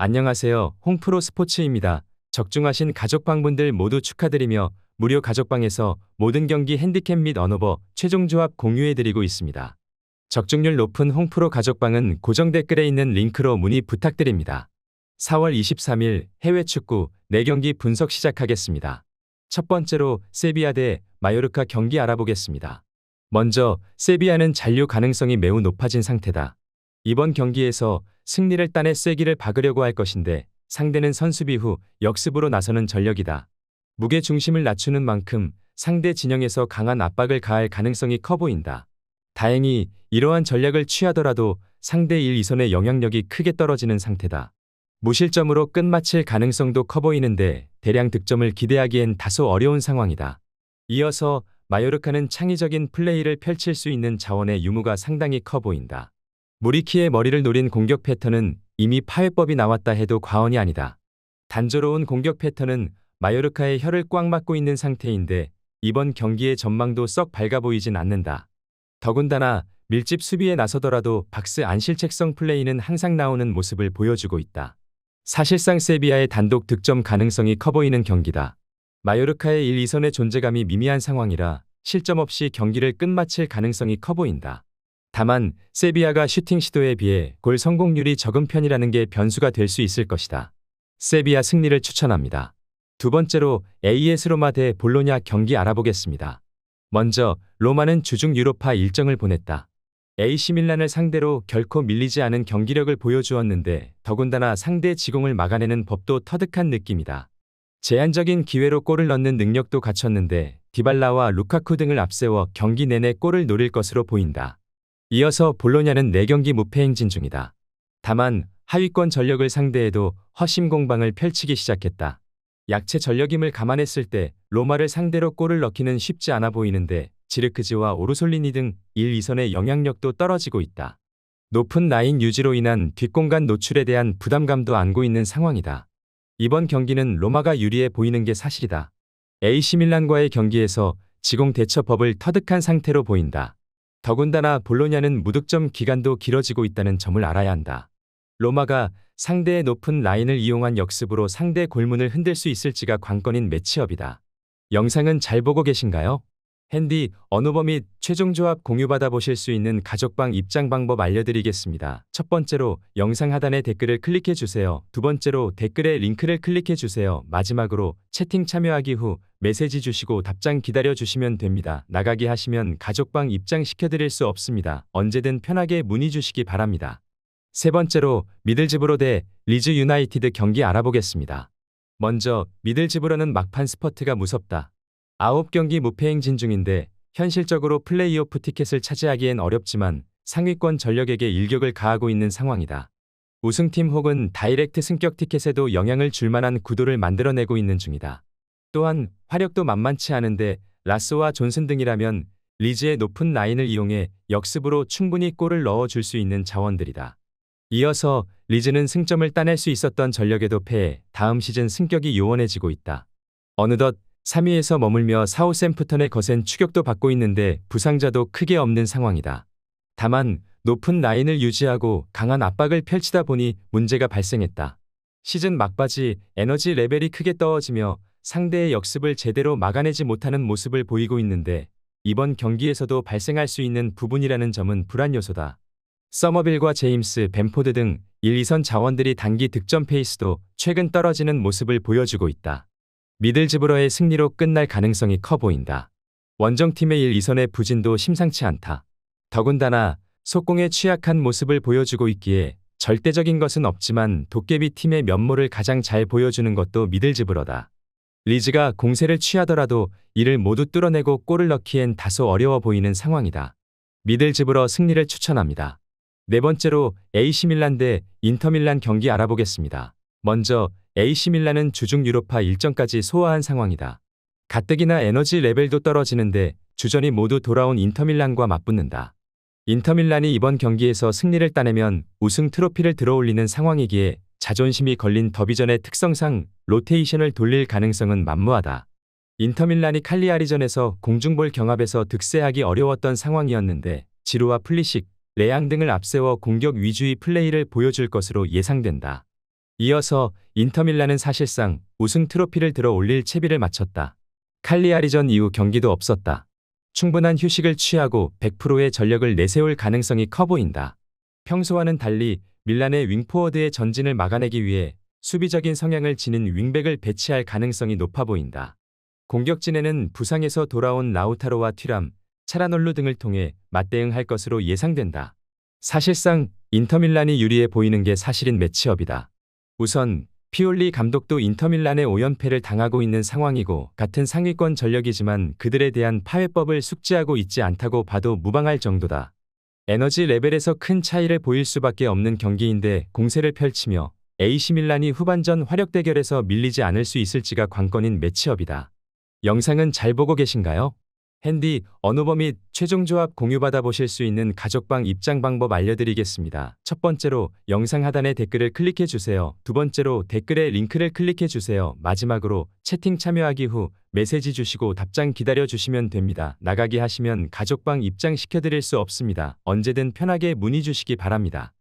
안녕하세요. 홍프로 스포츠입니다. 적중하신 가족방분들 모두 축하드리며 무료 가족방에서 모든 경기 핸디캡 및 언어버 최종 조합 공유해드리고 있습니다. 적중률 높은 홍프로 가족방은 고정 댓글에 있는 링크로 문의 부탁드립니다. 4월 23일 해외 축구 4경기 분석 시작하겠습니다. 첫 번째로 세비야 대 마요르카 경기 알아보겠습니다. 먼저 세비야는 잔류 가능성이 매우 높아진 상태다. 이번 경기에서 승리를 따내 쐐기를 박으려고 할 것인데 상대는 선수비 후 역습으로 나서는 전력이다. 무게 중심을 낮추는 만큼 상대 진영에서 강한 압박을 가할 가능성이 커 보인다. 다행히 이러한 전략을 취하더라도 상대 1, 2선의 영향력이 크게 떨어지는 상태다. 무실점으로 끝마칠 가능성도 커 보이는데 대량 득점을 기대하기엔 다소 어려운 상황이다. 이어서 마요르카는 창의적인 플레이를 펼칠 수 있는 자원의 유무가 상당히 커 보인다. 무리키의 머리를 노린 공격 패턴은 이미 파회법이 나왔다 해도 과언이 아니다. 단조로운 공격 패턴은 마요르카의 혀를 꽉 막고 있는 상태인데 이번 경기의 전망도 썩 밝아 보이진 않는다. 더군다나 밀집 수비에 나서더라도 박스 안실책성 플레이는 항상 나오는 모습을 보여주고 있다. 사실상 세비야의 단독 득점 가능성이 커 보이는 경기다. 마요르카의 1, 2선의 존재감이 미미한 상황이라 실점 없이 경기를 끝마칠 가능성이 커 보인다. 다만 세비야가 슈팅 시도에 비해 골 성공률이 적은 편이라는 게 변수가 될 수 있을 것이다. 세비야 승리를 추천합니다. 두 번째로 AS 로마 대 볼로냐 경기 알아보겠습니다. 먼저 로마는 주중 유로파 일정을 보냈다. AC 밀란을 상대로 결코 밀리지 않은 경기력을 보여주었는데 더군다나 상대 지공을 막아내는 법도 터득한 느낌이다. 제한적인 기회로 골을 넣는 능력도 갖췄는데 디발라와 루카쿠 등을 앞세워 경기 내내 골을 노릴 것으로 보인다. 이어서 볼로냐는 4경기 무패 행진 중이다. 다만 하위권 전력을 상대해도 허심 공방을 펼치기 시작했다. 약체 전력임을 감안했을 때 로마를 상대로 골을 넣기는 쉽지 않아 보이는데 지르크지와 오르솔리니 등 1, 2선의 영향력도 떨어지고 있다. 높은 라인 유지로 인한 뒷공간 노출에 대한 부담감도 안고 있는 상황이다. 이번 경기는 로마가 유리해 보이는 게 사실이다. AC 밀란과의 경기에서 지공 대처법을 터득한 상태로 보인다. 더군다나 볼로냐는 무득점 기간도 길어지고 있다는 점을 알아야 한다. 로마가 상대의 높은 라인을 이용한 역습으로 상대 골문을 흔들 수 있을지가 관건인 매치업이다. 영상은 잘 보고 계신가요? 핸디, 언어버 및 최종 조합 공유받아 보실 수 있는 가족방 입장 방법 알려드리겠습니다. 첫 번째로 영상 하단에 댓글을 클릭해 주세요. 두 번째로 댓글에 링크를 클릭해 주세요. 마지막으로 채팅 참여하기 후 메시지 주시고 답장 기다려 주시면 됩니다. 나가기 하시면 가족방 입장 시켜드릴 수 없습니다. 언제든 편하게 문의 주시기 바랍니다. 세 번째로 미들즈브로 대 리즈 유나이티드 경기 알아보겠습니다. 먼저 미들즈브로는 막판 스퍼트가 무섭다. 9경기 무패 행진 중인데 현실적으로 플레이오프 티켓을 차지하기엔 어렵지만 상위권 전력에게 일격을 가하고 있는 상황이다. 우승팀 혹은 다이렉트 승격 티켓에도 영향을 줄 만한 구도를 만들어내고 있는 중이다. 또한 화력도 만만치 않은데 라스와 존슨 등이라면 리즈의 높은 라인을 이용해 역습으로 충분히 골을 넣어줄 수 있는 자원들이다. 이어서 리즈는 승점을 따낼 수 있었던 전력에도 패해 다음 시즌 승격이 요원해지고 있다. 어느덧 3위에서 머물며 사우샘프턴의 거센 추격도 받고 있는데 부상자도 크게 없는 상황이다. 다만 높은 라인을 유지하고 강한 압박을 펼치다 보니 문제가 발생했다. 시즌 막바지 에너지 레벨이 크게 떨어지며 상대의 역습을 제대로 막아내지 못하는 모습을 보이고 있는데 이번 경기에서도 발생할 수 있는 부분이라는 점은 불안 요소다. 서머빌과 제임스, 벤포드 등 1, 2선 자원들이 단기 득점 페이스도 최근 떨어지는 모습을 보여주고 있다. 미들즈브러의 승리로 끝날 가능성이 커 보인다. 원정팀의 1, 2선의 부진도 심상치 않다. 더군다나 속공에 취약한 모습을 보여주고 있기에 절대적인 것은 없지만 도깨비 팀의 면모를 가장 잘 보여주는 것도 미들즈브러다. 리즈가 공세를 취하더라도 이를 모두 뚫어내고 골을 넣기엔 다소 어려워 보이는 상황이다. 미들즈브러 승리를 추천합니다. 네 번째로 AC 밀란 대 인터밀란 경기 알아보겠습니다. 먼저 AC 밀란은 주중 유로파 일정까지 소화한 상황이다. 가뜩이나 에너지 레벨도 떨어지는데 주전이 모두 돌아온 인터밀란과 맞붙는다. 인터밀란이 이번 경기에서 승리를 따내면 우승 트로피를 들어올리는 상황이기에 자존심이 걸린 더비전의 특성상 로테이션을 돌릴 가능성은 만무하다. 인터밀란이 칼리아리전에서 공중볼 경합에서 득세하기 어려웠던 상황이었는데 지루와 플리식, 레앙 등을 앞세워 공격 위주의 플레이를 보여줄 것으로 예상된다. 이어서 인터밀란은 사실상 우승 트로피를 들어 올릴 채비를 마쳤다. 칼리아리전 이후 경기도 없었다. 충분한 휴식을 취하고 100%의 전력을 내세울 가능성이 커 보인다. 평소와는 달리 밀란의 윙포워드의 전진을 막아내기 위해 수비적인 성향을 지닌 윙백을 배치할 가능성이 높아 보인다. 공격진에는 부상에서 돌아온 라우타로와 튀람, 차라놀루 등을 통해 맞대응할 것으로 예상된다. 사실상 인터밀란이 유리해 보이는 게 사실인 매치업이다. 우선 피올리 감독도 인터밀란의 5연패를 당하고 있는 상황이고 같은 상위권 전력이지만 그들에 대한 파회법을 숙지하고 있지 않다고 봐도 무방할 정도다. 에너지 레벨에서 큰 차이를 보일 수밖에 없는 경기인데 공세를 펼치며 AC 밀란이 후반전 화력 대결에서 밀리지 않을 수 있을지가 관건인 매치업이다. 영상은 잘 보고 계신가요? 핸디, 언어버 및 최종 조합 공유받아 보실 수 있는 가족방 입장 방법 알려드리겠습니다. 첫 번째로 영상 하단의 댓글을 클릭해 주세요. 두 번째로 댓글에 링크를 클릭해 주세요. 마지막으로 채팅 참여하기 후 메시지 주시고 답장 기다려 주시면 됩니다. 나가기 하시면 가족방 입장 시켜드릴 수 없습니다. 언제든 편하게 문의 주시기 바랍니다.